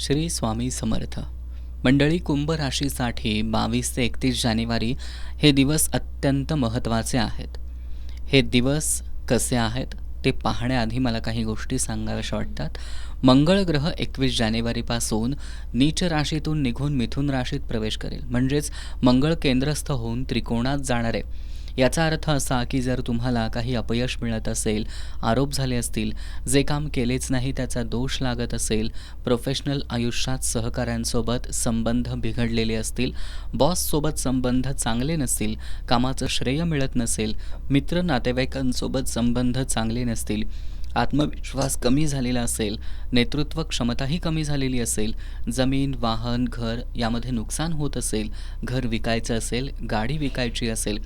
श्री स्वामी समर्थ. मंडळी कुंभ राशीसाठी बावीस ते एकतीस जानेवारी हे दिवस अत्यंत महत्त्वाचे आहेत. हे दिवस कसे आहेत ते पाहण्याआधी मला काही गोष्टी सांगाव्याशा वाटतात. मंगळ ग्रह एकवीस जानेवारीपासून नीच राशीतून निघून मिथुन राशीत प्रवेश करेल. म्हणजेच मंगळ केंद्रस्थ होऊन त्रिकोणात जाणारे याचा अर्थ असा की जर तुम्हाला काही अपयश मिळत असेल आरोप झाले असतील जे काम केलेच नाही त्याचा दोष लागत असेल प्रोफेशनल आयुष्यात सहकाऱ्यांसोबत संबंध बिघडलेले असतील बॉससोबत संबंध चांगले नसतील कामाचं श्रेय मिळत नसेल मित्र नातेवाईकांसोबत संबंध चांगले नसतील आत्मविश्वास कमी झालेला असेल नेतृत्व क्षमताही कमी झालेली असेल जमीन वाहन घर यामध्ये नुकसान होत असेल घर विकायचं असेल गाडी विकायची असेल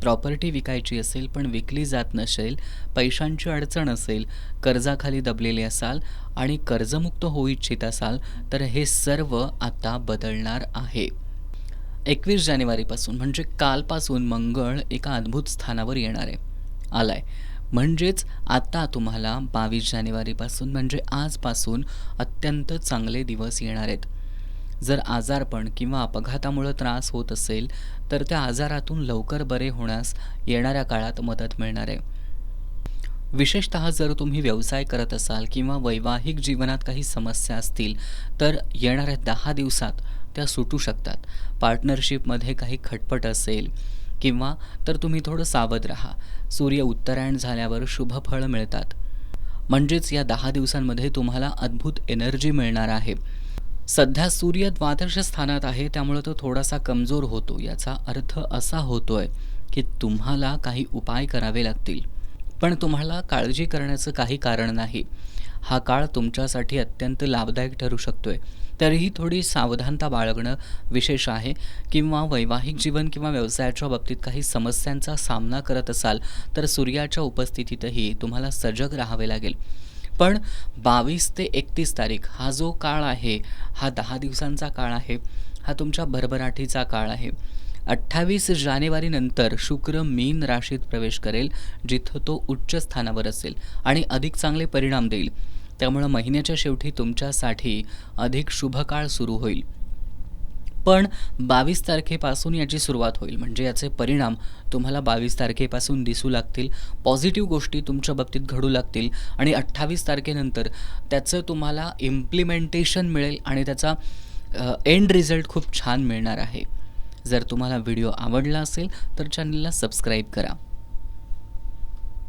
प्रॉपर्टी विकायची असेल पण विकली जात नसेल पैशांची अडचण असेल कर्जाखाली दबलेले असाल आणि कर्जमुक्त होऊ इच्छित असाल तर हे सर्व आता बदलणार आहे. एकवीस जानेवारीपासून म्हणजे कालपासून मंगळ एका अद्भुत स्थानावर येणार. आहे आलाय. म्हणजेच आता तुम्हाला बावीस जानेवारीपासून म्हणजे आजपासून अत्यंत चांगले दिवस येणार आहेत. जर आजारपण किंवा अपघातामुळं त्रास होत असेल तर त्या आजारातून लवकर बरे होण्यास येणाऱ्या काळात मदत मिळणार आहे. विशेषतः जर तुम्ही व्यवसाय करत असाल किंवा वैवाहिक जीवनात काही समस्या असतील तर येणाऱ्या दहा दिवसात त्या सुटू शकतात. पार्टनरशिपमध्ये काही खटपट असेल किंवा तर तुम्ही थोडं सावध राहा. सूर्य उत्तरायण झाल्यावर शुभ फळ मिळतात. म्हणजेच या दहा दिवसांमध्ये तुम्हाला अद्भुत एनर्जी मिळणार आहे. सध्या सूर्य द्वादश स्थानात आहे त्यामुळे तो थोडासा कमजोर होतो. याचा अर्थ असा होतोय की तुम्हाला काही उपाय करावे लागतील. पण तुम्हाला काळजी करण्याचं काही कारण नाही. हा काळ तुमच्यासाठी अत्यंत लाभदायक ठरू शकतोय. तरीही थोडी सावधानता बाळगणं विशेष आहे किंवा वैवाहिक जीवन किंवा व्यवसायाच्या बाबतीत काही समस्यांचा सामना करत असाल तर सूर्याच्या उपस्थितीतही तुम्हाला सजग राहावे लागेल. पण बावीस ते एकतीस तारीख हा जो काळ आहे हा दहा दिवसांचा काळ आहे हा तुमच्या भरभराटीचा काळ आहे. अठ्ठावीस जानेवारीनंतर शुक्र मीन राशीत प्रवेश करेल जिथं तो उच्च स्थानावर असेल आणि अधिक चांगले परिणाम देईल. त्यामुळं महिन्याच्या शेवटी तुमच्यासाठी अधिक शुभ काळ सुरू होईल. पण बावीस तारखेपासून याची सुरुवात होईल. म्हणजे याचे परिणाम तुम्हाला बावीस तारखेपासून दिसू लागतील. पॉझिटिव्ह गोष्टी तुमच्या बाबतीत घडू लागतील आणि अठ्ठावीस तारखेनंतर त्याचं तुम्हाला इम्प्लिमेंटेशन मिळेल आणि त्याचा एंड रिझल्ट खूप छान मिळणार आहे. जर तुम्हाला व्हिडिओ आवडला असेल तर चॅनलला सबस्क्राईब करा.